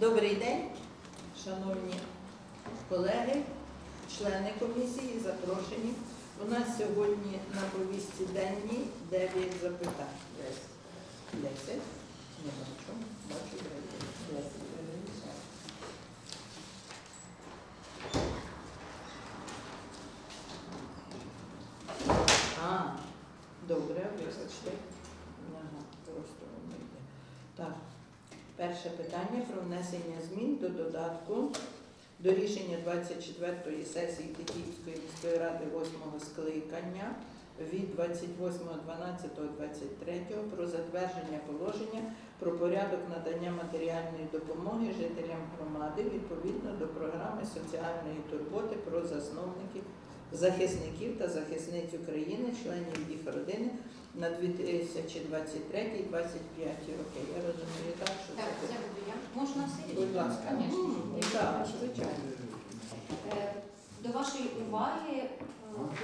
Добрий день, шановні колеги, члени комісії, запрошені. У нас сьогодні на повістці денній 9 запитань. 10. Не бачу. Бачу 10. А, добре, вибачте. Ага, просто воно йде. Так. Перше питання про внесення змін до додатку до рішення 24-ї сесії Тетіївської міської ради 8-го скликання від 28.12.23 про затвердження положення про порядок надання матеріальної допомоги жителям громади відповідно до програми соціальної турботи про засновників, захисників та захисниць України, членів їх родини на 2023-2025 роки. Я розумію так, що Так, це це буду я. Можна все? Будь ласка. Звісно. Мгм, Так, звичайно. Е, До вашої уваги е,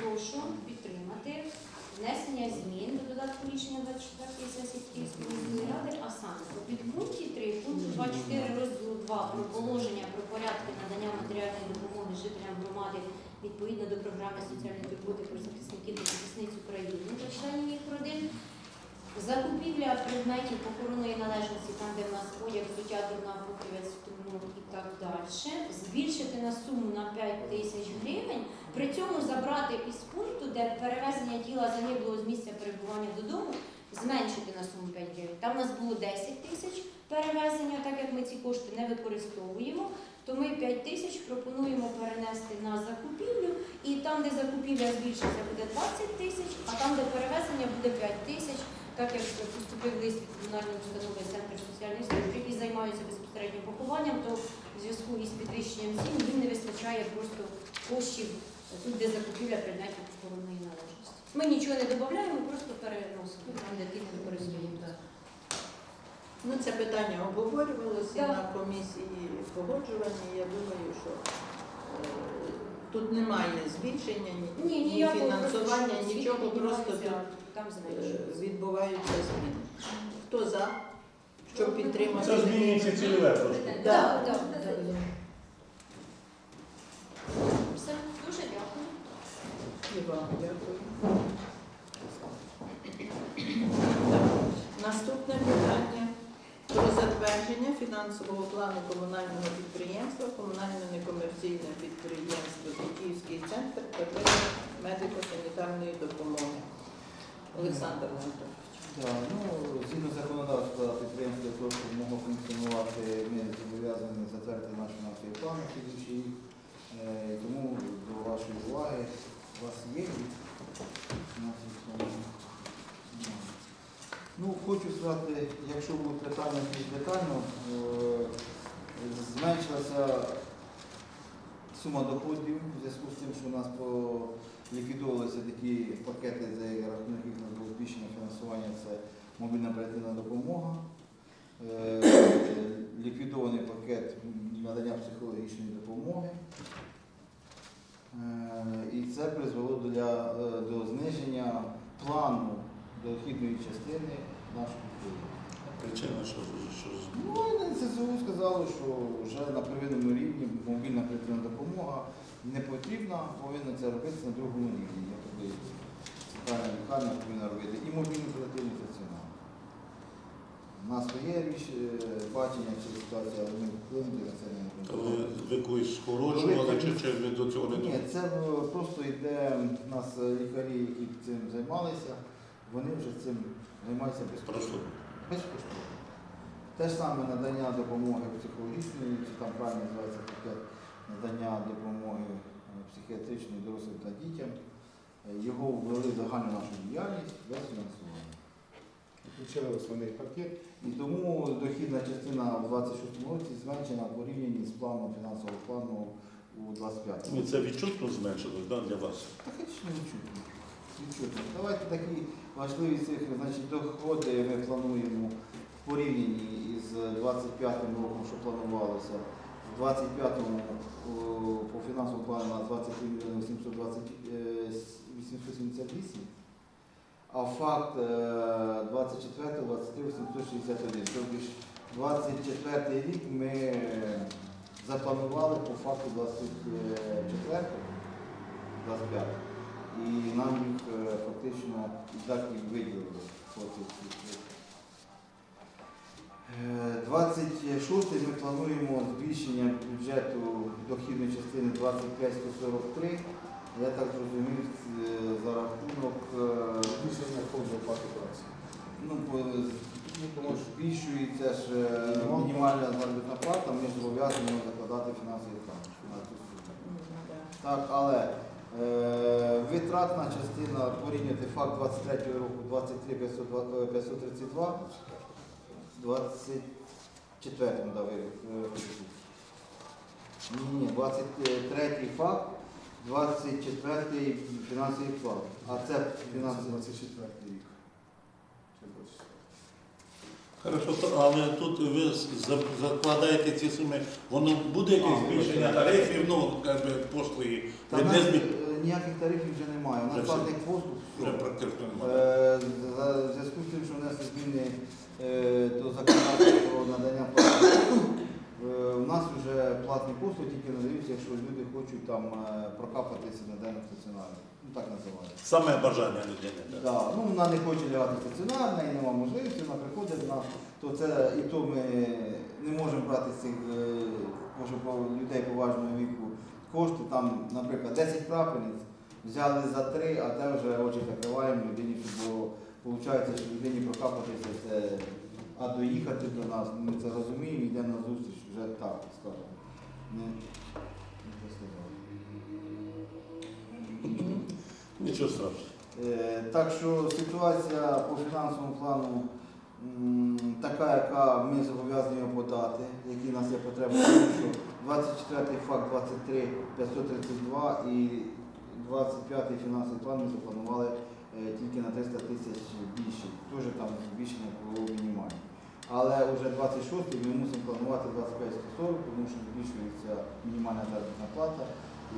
прошу підтримати внесення змін до додатку рішення 24 сесії Київської міської ради, а саме у підпункті 3 пункту 24 розділу 2 про положення про порядки надання матеріальної допомоги жителям громади відповідно до програми соціальної турботи про захисників та захисниць України та членів їх родин. Закупівля предметів похоронної належності, там, де в нас одяг, взуття, дурна покривець, турнур і так далі, збільшити на суму на 5 тисяч гривень, при цьому забрати із пункту, де перевезення тіла загиблого з місця перебування додому, зменшити на суму 5 гривень. Там у нас було 10 тисяч перевезення, так як ми ці кошти не використовуємо, то ми 5 тисяч пропонуємо перенести на закупівлю, і там, де закупівля збільшиться, буде 20 тисяч, а там, де перевезення, буде 5 тисяч. Так як поступив лист від комунальної установи Центру соціальної служби, які займаються безпосередньо похованням, то в зв'язку із підвищенням цін їм не вистачає просто коштів тут, де закупівля предметів похоронної належності. Ми нічого не додаємо, просто переносимо там, де ті не використовуємо. Ну, це питання обговорювалося Так. на комісії погоджування. Я думаю, що е, тут немає збільшення, ні, Ні, ні фінансування, просто нічого, просто тут там е, відбуваються зміни. Хто за? Щоб підтримати? Це змінюється цільове просто. Да. Так. Все, дуже дякую. І вам дякую. Наступне затвердження фінансового плану комунального підприємства, комунальне некомерційне підприємство Тетіївський центр первинної медико-санітарної допомоги. Олександр Леонтович. Так, ну, згідно законодавства підприємство для того, щоб могло функціонувати, ми зобов'язані затвердити наш фінансовий план на слідуючий рік. Е, Тому до вашої уваги у вас є їх? Фінансовий план? Немає. Ну, хочу сказати, якщо будуть питання більш детально, е, зменшилася сума доходів в зв'язку з тим, що у нас по ліквідовувалися такі пакети, за рахунок яких нас було збільшення фінансування, це мобільна оперативна допомога, е, ліквідований пакет надання психологічної допомоги. Е, І це призвело до зниження плану дохідної частини підприємства. Причина, що, що Ну, і НСЗУ сказали, що вже на первинному рівні мобільна оперативна допомога не потрібна, повинна це робити на другому рівні. Як туди центральна лікарня повинна робити і мобільний оперативний стаціонар. У нас є е, бачення цієї ситуації, але ми вплинути на це не можемо. ви когось скорочували, чи, чи ви до цього не Ні, це е, просто йде у нас лікарі, які цим займалися, вони вже цим займаються безкоштовно. Безкоштовно. Те ж саме надання допомоги психологічної, чи там правильно називається пакет надання допомоги е, психіатричної дорослим та дітям. Е, Його ввели в загальну нашу діяльність без фінансування. Включили основний пакет. І тому дохідна частина у 26 році зменшена в порівнянні з планом фінансового плану у 25 ну, це відчутно зменшилось да, для вас. Та хоч не відчутно. Відчутно. Давайте такі важливі цифри. Значить, доходи ми плануємо в порівнянні із 25 роком, що планувалося. В 25-му по фінансовому плану на 23 мільйони 820, е, 878, а факт 24 23 861, тобто 24 рік ми запланували по факту 24 25 і нам їх е, фактично так і виділили. по цих. Е, 26 ми плануємо збільшення бюджету дохідної частини 25-143. Я так зрозумів, е, за рахунок Рішення фонду оплати праці. ну, ну, тому що збільшується ж мінімальна заробітна плата, ми ж зобов'язані закладати фінансовий план. да. Так, але витратна частина порівняти факт 23 року 23 502 532, 24 да, ви, е, ні, ні, 23 факт, 24 фінансовий план. А це фінансовий. 24 рік. Хорошо, то- але тут ви за- закладаєте ці суми, воно буде якесь збільшення тарифів, ну, як би, послуги, Та ви не нас змі... е, ніяких тарифів вже немає. У нас платних послуг. вже практично немає. Е, В зв'язку з тим, що внесли зміни е, до законодавства про надання платних послуг, е, у нас вже платні послуги тільки надаються, якщо люди хочуть там е, прокапатися на денному стаціонарі. Ну так називається. Саме бажання людини. так. Да. Ну, вона не хоче лягати стаціонарно і немає можливості, вона приходить до нас, то це і то ми не можемо брати з цих е, може, людей поважного віку кошти. Там, наприклад, 10 крапельниць взяли за 3, а те вже очі закриваємо людині, бо виходить, що людині прокапатися це, а доїхати до нас, ми це розуміємо, йдемо на зустріч вже так, скажемо. Не, не сказав. Нічого страшного. Е, Так що ситуація по фінансовому плану така, яка ми зобов'язані подати, які в нас є потреба, 24 факт 23 532 і 25 фінансовий план ми запланували е, тільки на 300 тисяч більше. Теж там збільшення було мінімальне. Але вже 26-й ми мусимо планувати 25-140, тому що збільшується мінімальна заробітна плата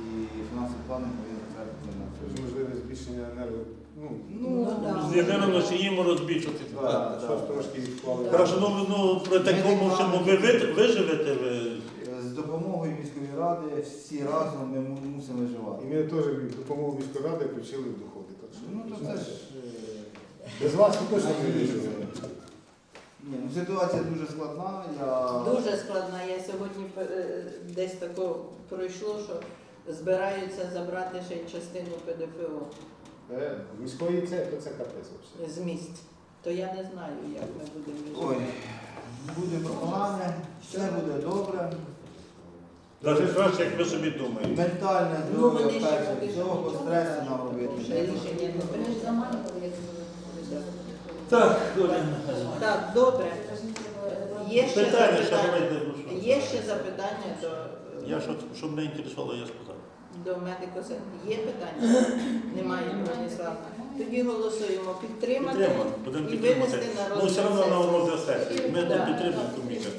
і фінансовий план не повинен затвердити на Це ж можливе збільшення енерго. Ну, Ну, да. З єдиним носіїм розбільшити. Да, Так. да. щось трошки відклали. Хорошо, ну, ну при такому всьому ви ви- виживете ви. Ради всі разом ми му- мусимо І виживати. ми теж допомогу міської ради включили в доходи. Так що, Ну то це ж е, без вас ми точно не виживемо. ні, ну, ситуація дуже складна. Я Дуже складна. Я сьогодні е, десь тако пройшло, що збираються забрати ще й частину ПДФО Е, Міської це, то це капець взагалі. з місць. То я не знаю, як ми будемо ой, буде погане, все буде добре. Навіть краще, як ви собі думаєте. Ментальне Ну, здоров'я вони ще перше всього, нічого стресу нам Ще робити. рішення не прийшло. Так, добре. Так, добре. Є ще Питання, запитання? давайте. ну, що? Є ще запитання до, Я що, що мене інтересувало, я сказав. до медико Є питання? Немає, Броніслав. Тоді голосуємо підтримати будемо і винести на Ну, все одно на розгляд розгляд сесії. Ми Да. не підтримуємо комітет.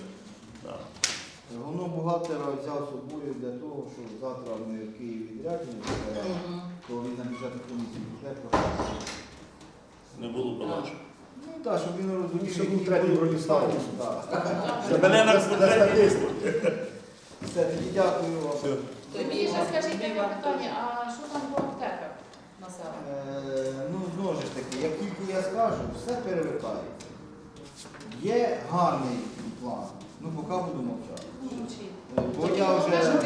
Воно бухгалтера взяв з собою для того, щоб завтра ми в Києві. Мгм. то він на бюджетну комісію пішли. Не було балачу. Ну так, щоб він розумів, Щоб був третій Броніслав. питання. Так. Це мене на Для Все, тоді дякую вам. Все. Тобі ще скажіть таке питання, а що там по аптеках населення? Е, ну, знову ж таки, як тільки я скажу, все перевертається. Є гарний план, ну поки буду мовчати. Е, Бо я вже як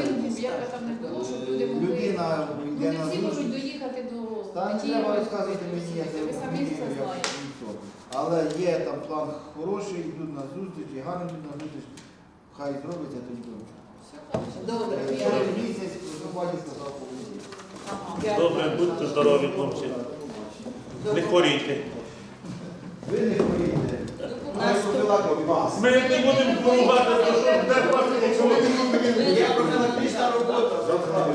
е, людина Ну, йде на всі можуть зустріч. доїхати до Та не треба розказувати мені, я ви самі розумію, як ніхто. Але є там план хороший, йдуть на зустріч, і гарно йдуть на зустріч. Хай зробиться, тоді. Добре, Е, я- Через місяць Зубаді сказав по Ага. Добре, будьте здорові, хлопці. Не хворійте. Ви не хворієте. Ми не будемо допомагати, що де Є профілактична робота.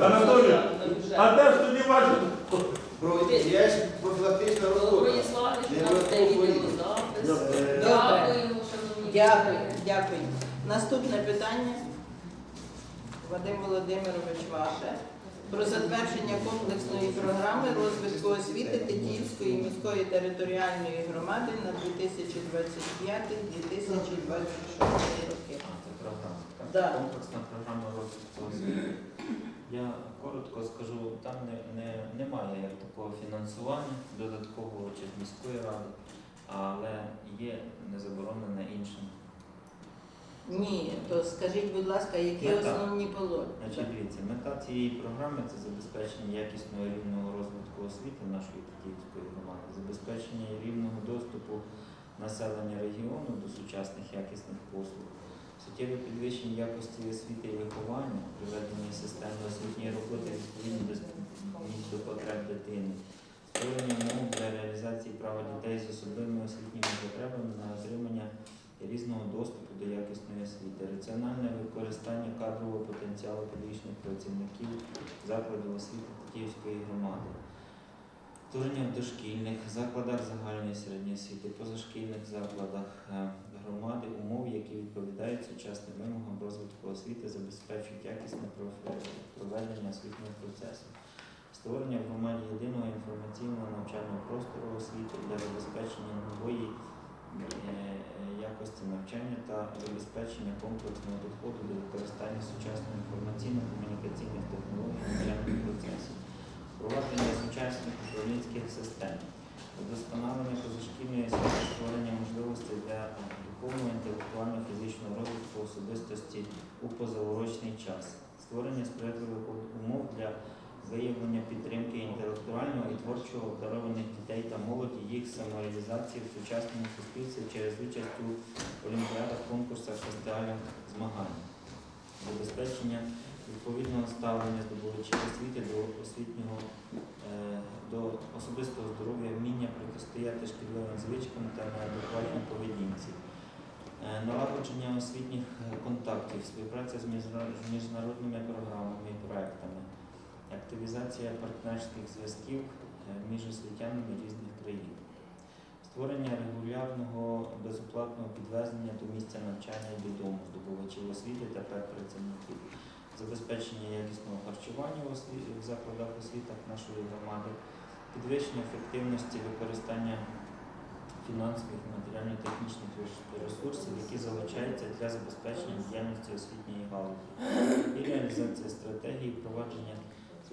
Анатолій, а де ж тоді ваші? Є ж профілактична робота. Дякую, шановні. Дякую, дякую. Наступне питання. Вадим Володимирович, ваше. Про затвердження комплексної програми розвитку освіти Тетіївської міської територіальної громади на 2025-2026 роки. Да. Комплексна програма розвитку освіти. Я коротко скажу, там не, не, немає як такого фінансування додаткового чи міської ради, але є не заборонене іншим. Ні, то скажіть, будь ласка, які Мета. основні положення? Значить, дивіться, мета цієї програми це забезпечення якісного рівного розвитку освіти нашої Тетіївської громади, забезпечення рівного доступу населення регіону до сучасних якісних послуг, суттєве підвищення якості освіти і виховання, приведення системи освітньої роботи відповідно до, потреб дитини, створення умов для реалізації права дітей з особливими освітніми потребами на отримання різного доступу до якісної освіти, раціональне використання кадрового потенціалу педагогічних працівників закладів освіти Тетіївської громади, створення в дошкільних закладах загальної середньої освіти, позашкільних закладах е, громади умов, які відповідають сучасним вимогам розвитку освіти, забезпечують якісне проведення освітнього процесу. Створення в громаді єдиного інформаційного навчального простору освіти для забезпечення нової якості навчання та забезпечення комплексного підходу до використання сучасних інформаційно-комунікаційних технологій в навчальному процесі, впровадження сучасних управлінських систем, удосконалення позашкільної освіти, створення можливостей для духовного інтелектуально-фізичного розвитку особистості у позаурочний час, створення сприятливих умов для виявлення підтримки інтелектуального і творчого обдарованих дітей та молоді, їх самореалізації в сучасному суспільстві через участь у олімпіадах, конкурсах, фестивалях, змаганнях, забезпечення відповідного ставлення здобувачів освіти до освітнього е, до особистого здоров'я, вміння протистояти шкідливим звичкам та неадекватній поведінці. Е, Налагодження освітніх е, контактів, співпраця з міжнародними програмами і проектами, активізація партнерських зв'язків е, між освітянами різних країн, створення регулярного безоплатного підвезення до місця навчання і додому здобувачів освіти та педпрацівників, забезпечення якісного харчування в закладах освітах нашої громади, підвищення ефективності використання фінансових матеріально-технічних ресурсів, які залучаються для забезпечення діяльності освітньої галузі, і реалізація стратегії впровадження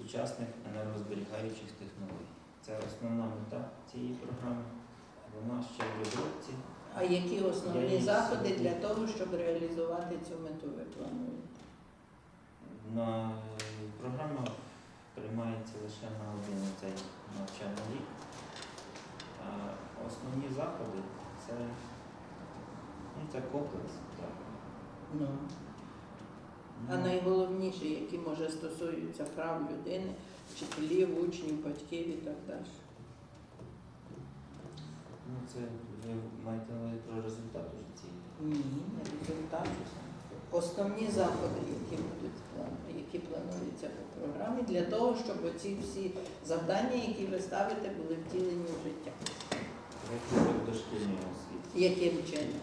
сучасних енергозберігаючих технологій. Це основна мета цієї програми. Вона ще в розробці. А які основні заходи собі- для того, щоб реалізувати цю мету ви плануєте? На е, програма приймається лише на один цей навчальний рік. А основні заходи це, ну, це комплекс. Так. Ну. А найголовніше, які може стосуються прав людини, вчителів, учнів, батьків і так далі. ну, це ви маєте на увазі про результат уже цієї. Ні, не результат. Основні заходи, які будуть які плануються по програмі, для того, щоб оці всі завдання, які ви ставите, були втілені в життя. Розвиток дошкільної освіти. Яким чином?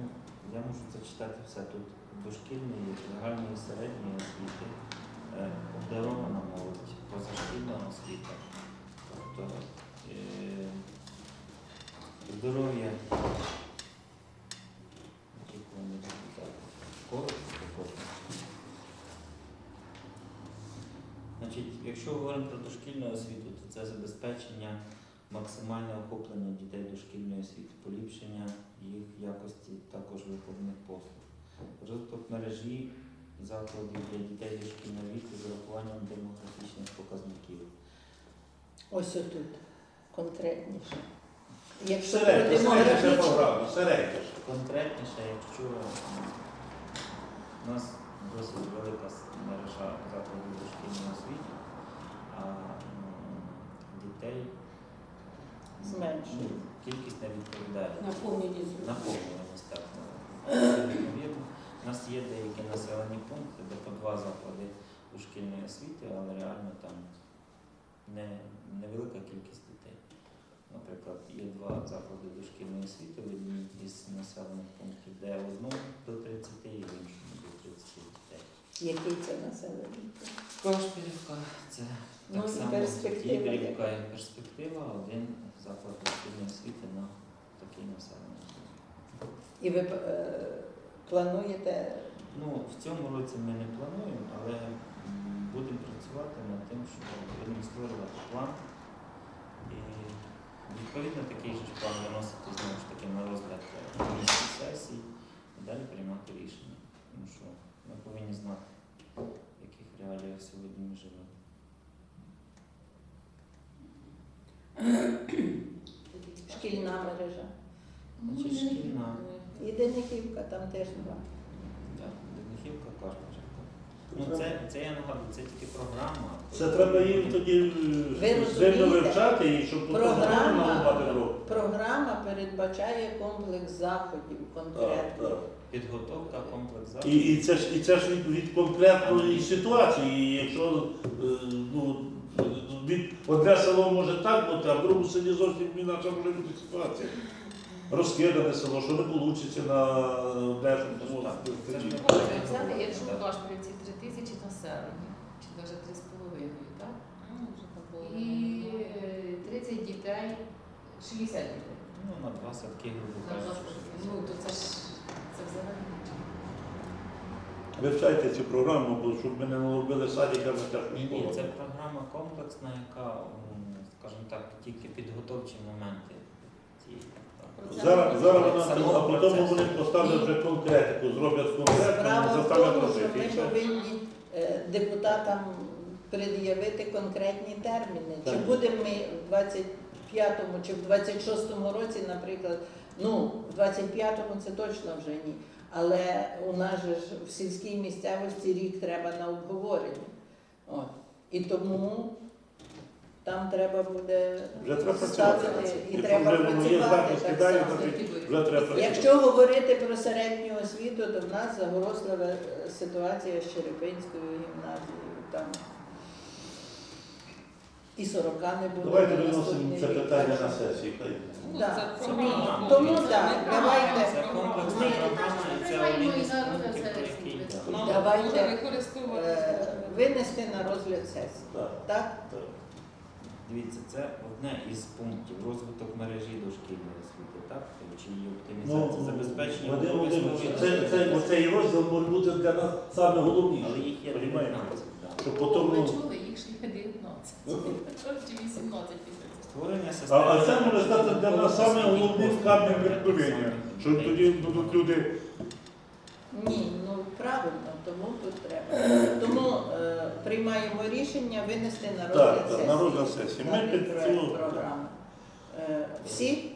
Ну, я можу зачитати все тут. Дошкільної, загальної середньої освіти, е, обдарована молодь, позашкільна освіта. Тобто е, здоров'я. Коротко. Значить, якщо говоримо про дошкільну освіту, то це забезпечення максимальне охоплення дітей дошкільної освіти, поліпшення їх якості також виховних послуг. Розвиток мережі закладів для дітей дошкільного віку з урахуванням демографічних показників. Ось отут, конкретніше. Якщо про Середня, середня демографічну, програма, середня. Конкретніше, якщо у нас досить велика с- мережа закладів дошкільної освіти, а м, дітей м, Зменшує. ну, кількість не відповідає. Наповненість. Наповнюваність так. У нас є деякі населені пункти, де по два заклади дошкільної освіти, але реально там не, невелика кількість дітей. Наприклад, є два заклади дошкільної освіти в одній із населених пунктів, де в одному до 30 і в іншому до 30 дітей. Який це населений? пункт? Кашпілівка це Ну, так і само перспектива і перспектива, один заклад дошкільної освіти на такий населений. І ви е, плануєте Ну, в цьому році ми не плануємо, але будемо працювати над тим, щоб будемо створювати план. І відповідно такий же план виносити знову ж таки на розгляд комісії сесії і далі приймати рішення. Тому що ми повинні знати, в яких реаліях сьогодні ми живемо. Шкільна мережа? Значить, шкільна, І Дениківка там теж два. так, Денихівка, Кашпачівка. Ну, це, це я нагадую, це тільки програма. Це треба їм тоді сильно вивчати і щоб Програма- дров. Програма передбачає комплекс заходів Так, так. Підготовка, комплекс заходів. і це ж і це ж від, від конкретної ситуації. Якщо е, ну, від одне село може так бути, а в другому селі зовсім інакше може бути ситуація. Розкидане село, що не вийде на Взяти, якщо Так. у Кашпірівці 3 тисячі населення, чи навіть 3,5, так? І е, 30 дітей, 60 дітей. Ну, на два садки, грубо кажучи. Ну, то це ж це взагалі. Вивчайте цю програму, бо щоб ми не робили садиками теж Ні, ні, школами. це програма комплексна, яка, м, скажімо так, тільки підготовчі моменти. Ці, так. Зараз, зараз вона, Самого а потім процесу. вони поставлять вже конкретику, зроблять конкретно, Справа в заставлять тому, що робити. ми І все. повинні е, депутатам пред'явити конкретні терміни. Чи Так. будемо ми в 25-му чи в 26-му році, наприклад, ну, в 25-му це точно вже ні. Але у нас же ж в сільській місцевості рік треба на обговорення. От. І тому там треба буде Вже треба працювати. і Якщо треба вже воно є працювати захист, так кидає, само. то вже треба працювати. Якщо говорити про середню освіту, то в нас загрослива е, ситуація з Черепинською гімназією. Там і 40 не буде. Давайте на виносимо наступний це рік. питання на сесію. хай. Да. це програма. Тому так, давайте. Це комплексна програма, і це один із пунктів, про який Ну. Давайте. Е, Винести на розгляд сесії. Так, Так? так. Дивіться, це одне із пунктів розвиток мережі дошкільної освіти, так? Чи її Ну, оптимізація, забезпечення Вадим Володимирович, обов'язкової це, це, оцей розділ може бути для нас саме Але головніше. їх є Понімаєте? 19. да. Щоб Ви потім, ну, чули, їх ж є 19. Чи 18 після цього. Створення а, системи. а це може стати для нас саме головним камнем преткновення, що тоді будуть люди. Ні, ну правильно, тому тут треба. Тому е, приймаємо рішення винести на розгляд Так, так, сесії. на розгляд сесії. Ми даний під проект цю- програми. Е, всі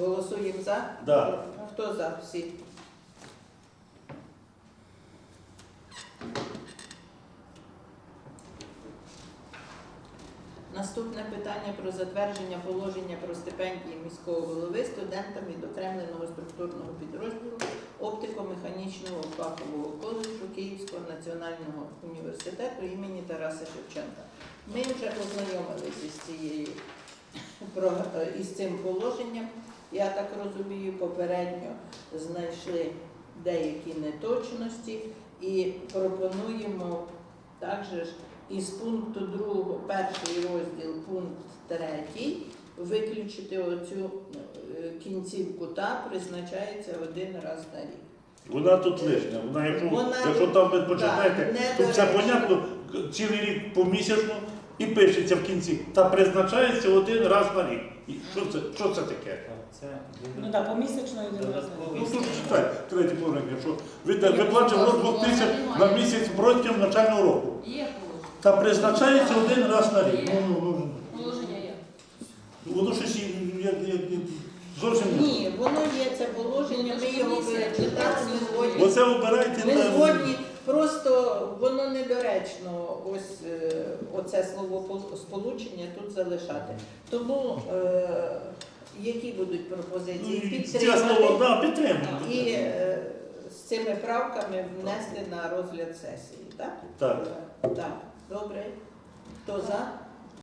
голосуємо за? Да. Хто за? Всі. Наступне питання про затвердження положення про стипендії міського голови студентам відокремленого структурного підрозділу оптико-механічного фахового коледжу Київського національного університету імені Тараса Шевченка. Ми вже познайомилися з цією із цим положенням. Я так розумію, попередньо знайшли деякі неточності і пропонуємо також із пункту 2, перший розділ, пункт 3, виключити оцю е, кінцівку та призначається один раз на рік. Вона тут лишня. Вона, якщо, Вона якщо там ви почитаєте, то все понятно, цілий рік помісячно і пишеться в кінці. Та призначається один раз на рік. І що це, що це таке? Це Ну так, помісячно і додатковий Ну тут стимул. читай, третій положення, що ви виплачує до 2 тисяч на місяць протягом навчального року. Є. Та призначається один раз на рік. Ну, ну, Положення є. ну, воно щось і- як, як, як, зовсім не. Ні, воно є це положення, ми його перечитали, ми згодні. Оце обирайте Ми згодні, просто воно недоречно, ось е, оце слово сполучення тут залишати. Тому е, які будуть Ну, пропозиції? і Це слово, Підтримати да, і е, з цими правками внести на розгляд сесії, так? Так. Так, добре. Хто за?